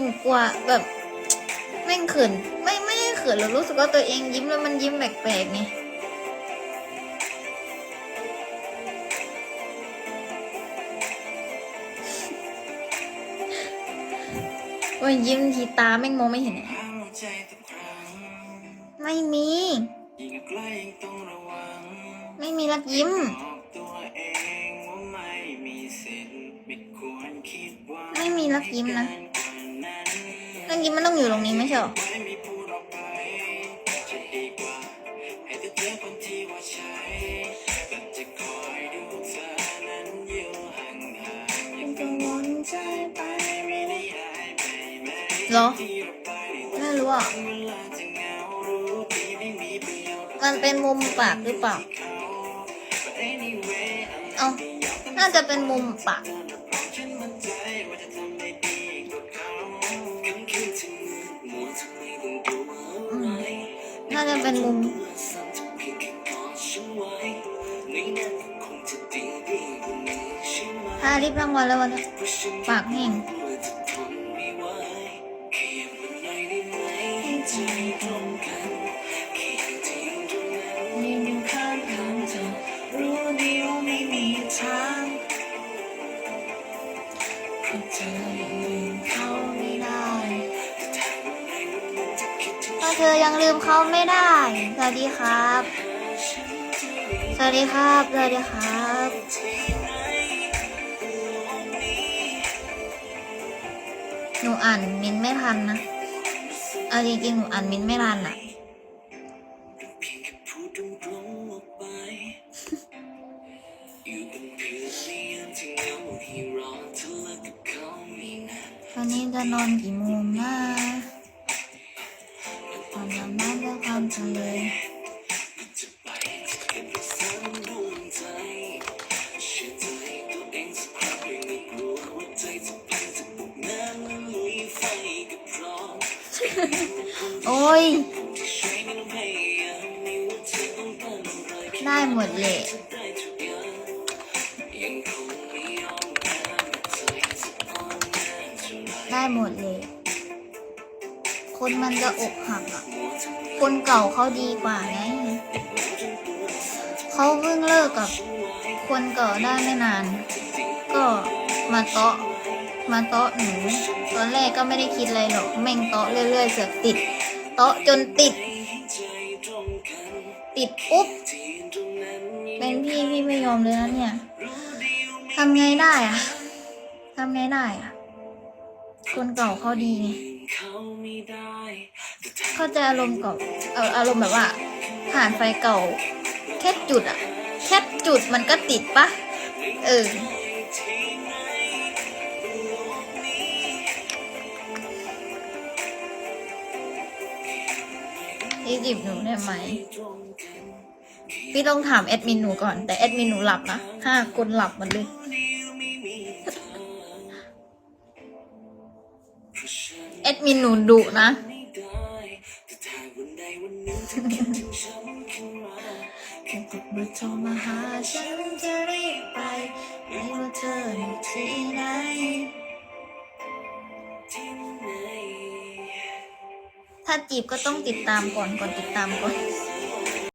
หนูกลัวแบบแม่งเขินไม่ไม่ได้เขินเรารู้สึกว่าตัวเองยิ้มแล้วมันยิ้มแปลกๆไงว่ายิ้มทีตาแม่งมองไม่เห็นอะห้ามหัวใจทุกครั้งไม่มียิ่งใกล้ยิ่งต้องระวังไม่มีรักยิ้มบอกตัวเองว่าไม่มีสิทธิ์ไม่ควรคิดว่าไม่มีรักยิ้มนะเกินกว่านั้น รักยิ้มมันต้องอยู่ตรงนี้ไม่ใช่หรอไม่มีพูดออกไปจะดีกว่าให้เธอเจอคนที่ว่าใช่ก็จะคอยดูเธอนั้นอยู่ห่างๆยังกังวลใจไปไม่ได้หายไปไหมเหรอที่เราไปไม่รู้อะเวลาจะเหงารู้ดีไม่มีประโยชน์มันเป็นมุมปากหรือเปล่า But anyway เอาน่าจะเป็นมุมปาก น่าจะเป็นมุมพานี้ใช่าลิปรางวัลแล้ววันนี้เพราะฉันปากแห้งทนไม่ไหวแค่อยากวันไหนได้ไหมให้ใจตรงกันแค่อยากจะอยู่ตรงนั้นยืนอยู่ข้างข้างเธอรู้ดีว่าไม่มีทางเพราะเเธอยังลืมเขาไม่ได้ สวัสดีครับ สวัสดีครับ สวัสดีครับหนูอ่านมินไม่ทันนะเอาจริงๆหนูอ่านมินไม่ทันอะตอนนี้จะนอนกี่โมงนะ ตอนนั้นน่าจะความลจะไปจะเก็บรักษาดวงเชื่อใจตัวเองสักครั้งยังไม่กลัวาใจำแลยโอ้ย ได้หมดเลยได้หมดเลย คนมันจะอกหักอะ คนเก่าเขาดีกว่าไงเขาเพิ่งเลิกกับ คนเก่าได้ไม่นาน ก็มาเตาะมาเตาะหนูตอนแรกก็ไม่ได้คิดอะไรหรอกแม่งเตาะเรื่อยๆเสือกติดเตาะจนติด ติดปุ๊บเป็นพี่พี่ไม่ยอมเลยนะเนี่ยทำไงได้อะทำไงได้อะคนเก่าเขาดีไง เข้าใจอารมณ์เก่าเอออารมณ์แบบว่า ผ่านไฟเก่า แค่จุดอะแค่จุดมันก็ติดปะเออพี่จีบหนูได้ไหมพี่ต้องถามแอดมินหนูก่อน แต่แอดมินหนูหลับนะห้าคนหลับหมดเลย อดมินหนูดุนะ แค่กดเบอร์โทรมาหาฉันจะรีบไปไม่ว่าเธออยู่ที่ไหนที่ไหนถ้าจีบก็ต้องติดตามก่อนก่อนติดตามก่อน